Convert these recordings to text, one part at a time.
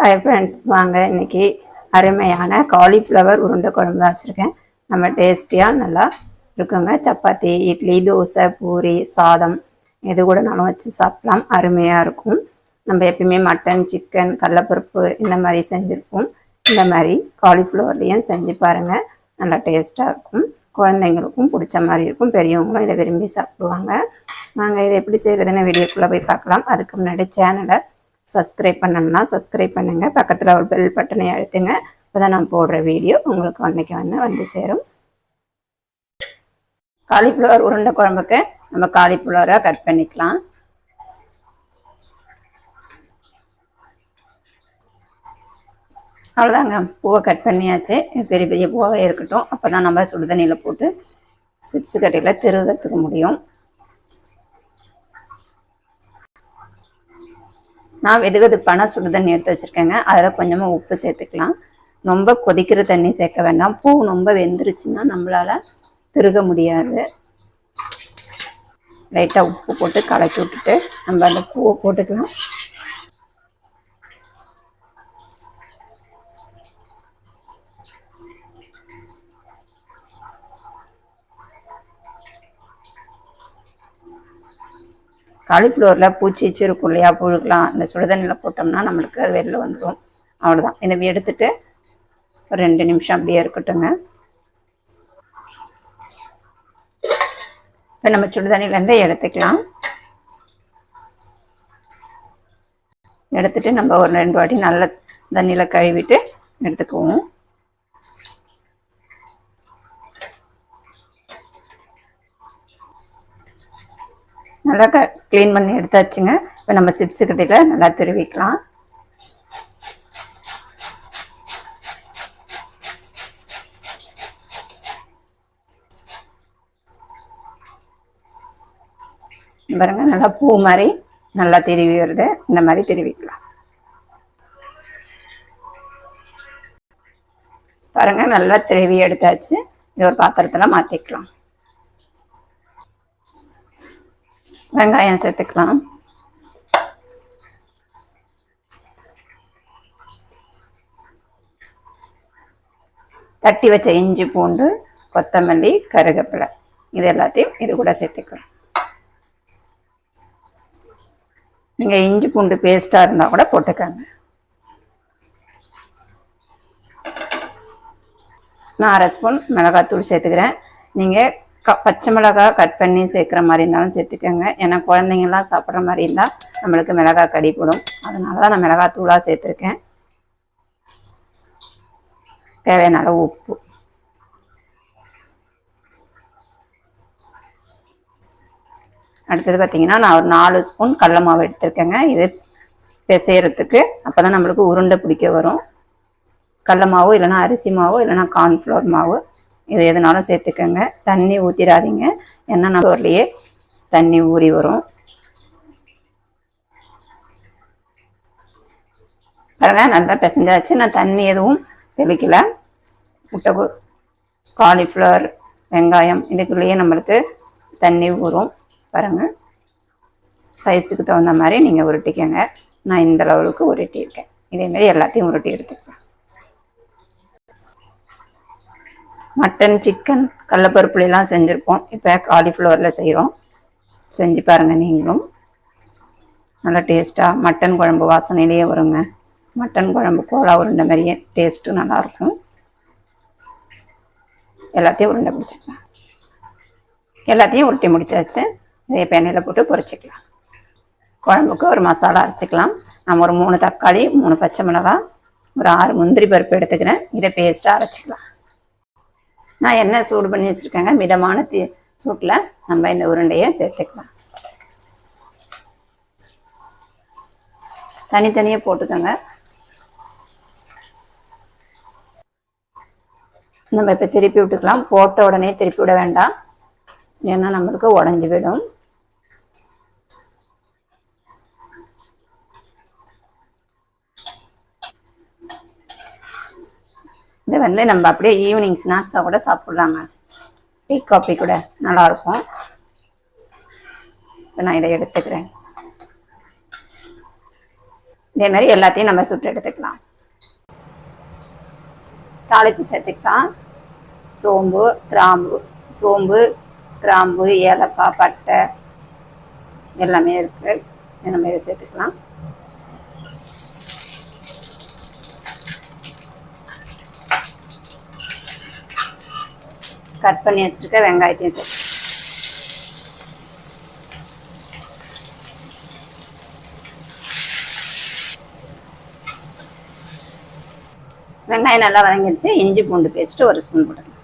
Hi friends வாங்க. இன்னைக்கு அருமையான காலிஃப்ளவர் உருண்டை குழம்பு தான் வச்சுருக்கேன். நம்ம டேஸ்டியாக நல்லா இருக்குங்க. சப்பாத்தி இட்லி தோசை பூரி சாதம் எது கூடனாலும் வச்சு சாப்பிடலாம். அருமையாக இருக்கும். நம்ம எப்பயுமே மட்டன் சிக்கன் கடலப்பருப்பு இந்த மாதிரி செஞ்சுருப்போம். இந்த மாதிரி காலிஃப்ளவர்லேயும் செஞ்சு பாருங்கள் நல்லா டேஸ்ட்டாக இருக்கும். குழந்தைங்களுக்கும் பிடிச்ச மாதிரி இருக்கும். பெரியவங்களும் இதை விரும்பி சாப்பிடுவாங்க. நாங்கள் இதை எப்படி செய்கிறதுன்னு வீடியோக்குள்ளே போய் பார்க்கலாம். அதுக்கு முன்னாடி சேனலை சப்ஸ்கிரைப் பண்ணணும்னா சப்ஸ்கிரைப் பண்ணுங்கள் பக்கத்தில் ஒரு பெல் பட்டனை அழுத்துங்க. அப்போ தான் நான் போடுற வீடியோ உங்களுக்கு அன்னைக்கு வந்து வந்து சேரும். காலிஃப்ளவர் உருண்டை குழம்புக்கு நம்ம காலிஃப்ளவராக கட் பண்ணிக்கலாம். அவ்வளோதாங்க பூவை கட் பண்ணியாச்சு. பெரிய பெரிய பூவாகவே இருக்கட்டும். அப்போ தான் நம்ம சுடுதண்ணியில் போட்டு சிப்ஸ் கட்டையில் திருகிறதுக்கு முடியும். நான் வெது வெதுப்பான சுடு தண்ணி எடுத்து வச்சுருக்கேங்க. அதில் கொஞ்சமாக உப்பு சேர்த்துக்கலாம். ரொம்ப கொதிக்கிற தண்ணி சேர்க்க வேண்டாம். பூ ரொம்ப வெந்துருச்சுன்னா நம்மளால் திருக முடியாது. லைட்டாக உப்பு போட்டு கலக்கி விட்டுட்டு நம்ம அந்த பூவை போட்டுக்கலாம். காலிஃப்ளவரில் பூச்சிச்சு இருக்கும் இல்லையா புழுக்கலாம் இந்த சுடுதண்ணியில் போட்டோம்னா நம்மளுக்கு அது வெளில வந்துடும் அவ்வளோதான் இதை எடுத்துட்டு ஒரு ரெண்டு நிமிஷம் அப்படியே இருக்கட்டுங்க. இப்போ நம்ம சுடுதண்ணிலேருந்தே எடுத்துக்கலாம். எடுத்துட்டு நம்ம ஒரு ரெண்டு வாட்டி நல்ல தண்ணியில் கழுவிட்டு எடுத்துக்குவோம். நல்லா க க்ளீன் பண்ணி எடுத்தாச்சுங்க. இப்போ நம்ம சிப்ஸு கட்டியில் நல்லா திருவிக்கலாம். பாருங்க நல்லா பூ மாதிரி நல்லா திருவி வருது. இந்த மாதிரி திருவிக்கலாம். பாருங்க நல்லா திருவி எடுத்தாச்சு. இது ஒரு பாத்திரத்தில் மாற்றிக்கலாம் வெங்காயம் சேர்த்துக்கலாம். தட்டி வச்ச இஞ்சி பூண்டு கொத்தமல்லி கருவேப்பிலை இது எல்லாத்தையும் இது கூட சேர்த்துக்கலாம். நீங்கள் இஞ்சி பூண்டு பேஸ்ட்டாக இருந்தால் கூட போட்டுக்கோங்க. நான் அரை ஸ்பூன் மிளகாத்தூள் சேர்த்துக்கிறேன். நீங்கள் க பச்சை மிளகாய் கட் பண்ணி சேர்க்குற மாதிரி இருந்தாலும் சேர்த்துக்கோங்க. ஏன்னா குழந்தைங்கள்லாம் சாப்பிட்ற மாதிரி இருந்தால் நம்மளுக்கு மிளகாய் கடிப்படும் அதனால தான் நான் மிளகாய் தூளாக சேர்த்துருக்கேன். தேவையான அளவு உப்பு. அடுத்தது பார்த்தீங்கன்னா நான் ஒரு நாலு ஸ்பூன் கடல மாவு எடுத்திருக்கேங்க. இது பிசையறதுக்கு அப்போ தான் நம்மளுக்கு உருண்டை பிடிக்க வரும். கடல மாவு இல்லைனா அரிசி மாவு இல்லைனா கார்ன்ஃப்ளவர் மாவு. இது எதுனாலும் சேர்த்துக்கோங்க. தண்ணி ஊற்றிடாதீங்க ஏன்னா நம்மளே தண்ணி ஊறி வரும். அதெல்லாம் நல்லா பிசைஞ்சாச்சு. நான் தண்ணி எதுவும் தெளிக்கல. முட்டை காலிஃப்ளவர் வெங்காயம் இதுக்குள்ளேயே நம்மளுக்கு தண்ணி ஊறும். பாருங்கள் சைஸுக்கு தகுந்த மாதிரி நீங்கள் உருட்டிக்கோங்க. நான் இந்த லெவலுக்கு உருட்டியிருக்கேன். இதேமாரி எல்லாத்தையும் உருட்டி எடுத்துக்கலாம். மட்டன் சிக்கன் கடலப்பருப்புலாம் செஞ்சுருப்போம். இப்போ காலிஃப்ளவரில் செய்கிறோம் செஞ்சு பாருங்கள் நீங்களும். நல்லா டேஸ்ட்டாக மட்டன் குழம்பு வாசனையிலேயே வருங்க. மட்டன் குழம்பு கோலா உருண்டை மாதிரியே டேஸ்ட்டும் நல்லாயிருக்கும் எல்லாத்தையும் உருண்டை பிடிச்சிக்கலாம். எல்லாத்தையும் உருட்டி முடிச்சாச்சு. இதே எண்ணெயில் போட்டு பொரிச்சிக்கலாம். குழம்புக்கு ஒரு மசாலா அரைச்சிக்கலாம். நம்ம ஒரு மூணு தக்காளி மூணு பச்சை மிளகாய் ஒரு ஆறு முந்திரி பருப்பு எடுத்துக்கிறேன். இதை பேஸ்ட்டாக அரைச்சிக்கலாம். நான் என்ன சூடு பண்ணி வச்சுருக்கேங்க? மிதமான தீ சூட்டில் நம்ம இந்த உருண்டையை சேர்த்துக்கலாம். தனித்தனியாக போட்டுக்கோங்க. நம்ம இப்போ திருப்பி விட்டுக்கலாம். போட்ட உடனே திருப்பி விட வேண்டாம். ஏன்னா நம்மளுக்கு உடஞ்சி விடும் இது வந்து நம்ம அப்படியே ஈவினிங் ஸ்நாக்ஸாக கூட சாப்பிட்லாங்க டீ காஃபி கூட நல்லாயிருக்கும். இப்போ நான் இதை எடுத்துக்கிறேன். இதே மாதிரி எல்லாத்தையும் நம்ம சுட்டு எடுத்துக்கலாம். தாளிப்பு சேர்த்துக்கலாம். சோம்பு கிராம்பு சோம்பு கிராம்பு ஏலக்காய் பட்டை எல்லாமே இருக்குது இந்த மாதிரி சேர்த்துக்கலாம். கட் பண்ணி வச்சுருக்க வெங்காயத்தையும் சேர்த்து. வெங்காயம் நல்லா வதங்கிடுச்சு. இஞ்சி பூண்டு பேஸ்ட்டு ஒரு ஸ்பூன் போட்டுக்கலாம்.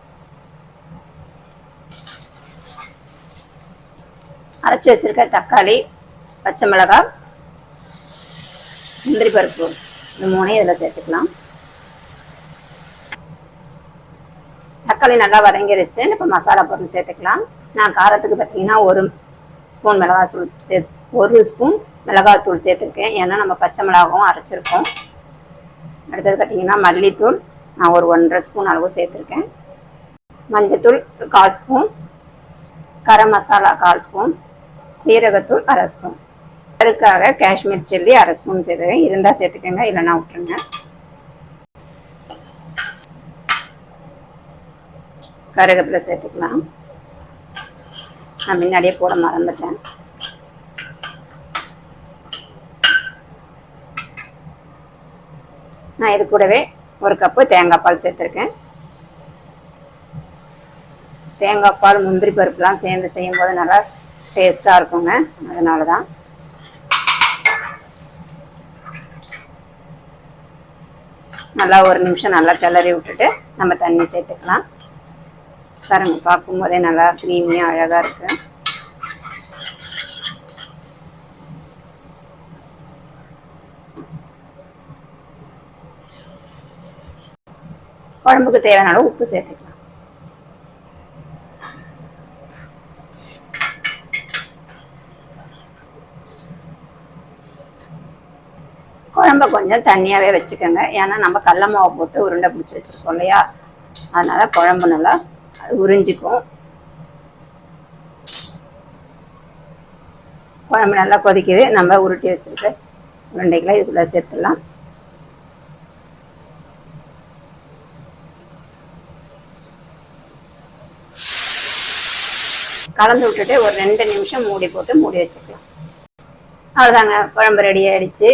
அரைச்சி வச்சிருக்க தக்காளி பச்சை மிளகாய் முந்திரி பருப்பு இந்த மூணையும் இதில் சேர்த்துக்கலாம். தக்காளி நல்லா வதங்கிருச்சு. இப்போ மசாலா பொருள் சேர்த்துக்கலாம். நான் காரத்துக்கு பார்த்தீங்கன்னா ஒரு ஸ்பூன் மிளகாய் தூள் சே ஒரு ஸ்பூன் மிளகாய் தூள் சேர்த்துருக்கேன். ஏன்னா நம்ம பச்சை மிளகாவும் அரைச்சிருக்கோம். அடுத்தது பார்த்தீங்கன்னா மல்லித்தூள். நான் ஒரு ஒன்றரை ஸ்பூன் அளவு சேர்த்துருக்கேன். மஞ்சத்தூள் கால் ஸ்பூன். கரம் மசாலா கால் ஸ்பூன். சீரகத்தூள் அரை ஸ்பூன். அதுக்காக காஷ்மீர் சில்லி அரை ஸ்பூன் சேர்த்துருக்கேன். இருந்தால் சேர்த்துக்கோங்க இல்லைன்னா விட்டுருங்க. கருகப்பில சேர்த்துக்கலாம். நான் முன்னாடியே போட மறந்துட்டேன். நான் இது கூடவே ஒரு கப்பு தேங்காய் பால் சேர்த்துருக்கேன். தேங்காய் பால் முந்திரி பருப்புலாம் சேர்ந்து செய்யும்போது நல்லா டேஸ்ட்டாக இருக்குங்க. அதனால தான் நல்லா ஒரு நிமிஷம் நல்லா கிளறி விட்டுட்டு நம்ம தண்ணி சேர்த்துக்கலாம். பாருங்க பார்க்கும்போதே நல்லா க்ரீமியாக அழகாக இருக்கு. குழம்புக்கு தேவையான உப்பு சேர்த்துக்கலாம். குழம்ப கொஞ்சம் தண்ணியாகவே வச்சுக்கோங்க. ஏன்னா நம்ம கடல மாவை போட்டு உருண்டை பிடிச்சி வச்சுருக்கோம் இல்லையா? அதனால குழம்பு நல்லா உறிஞ்சிக்கும் குழம்பு நல்லா கொதிக்குது. நம்ம உருட்டி வச்சுருக்க உருண்டைகளை இதுக்குள்ளே சேர்த்துடலாம். கலந்து விட்டுட்டு ஒரு ரெண்டு நிமிஷம் மூடி போட்டு மூடி வச்சுக்கலாம். அவ்வளோதாங்க குழம்பு ரெடி ஆயிடுச்சு.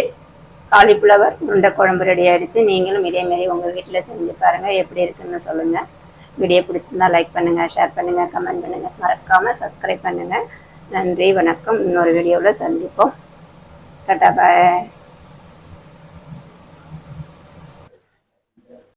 காலிஃப்ளவர் உருண்டை குழம்பு ரெடி ஆயிடுச்சு. நீங்களும் இதே உங்கள் வீட்டில் செஞ்சு பாருங்கள் எப்படி இருக்குன்னு சொல்லுங்கள் வீடியோ பிடிச்சிருந்தா லைக் பண்ணுங்கள் ஷேர் பண்ணுங்கள் கமெண்ட் பண்ணுங்கள் மறக்காமல் சப்ஸ்கிரைப் பண்ணுங்கள் நன்றி வணக்கம். இன்னொரு வீடியோவில் சந்திப்போம். டாட்டா பாய்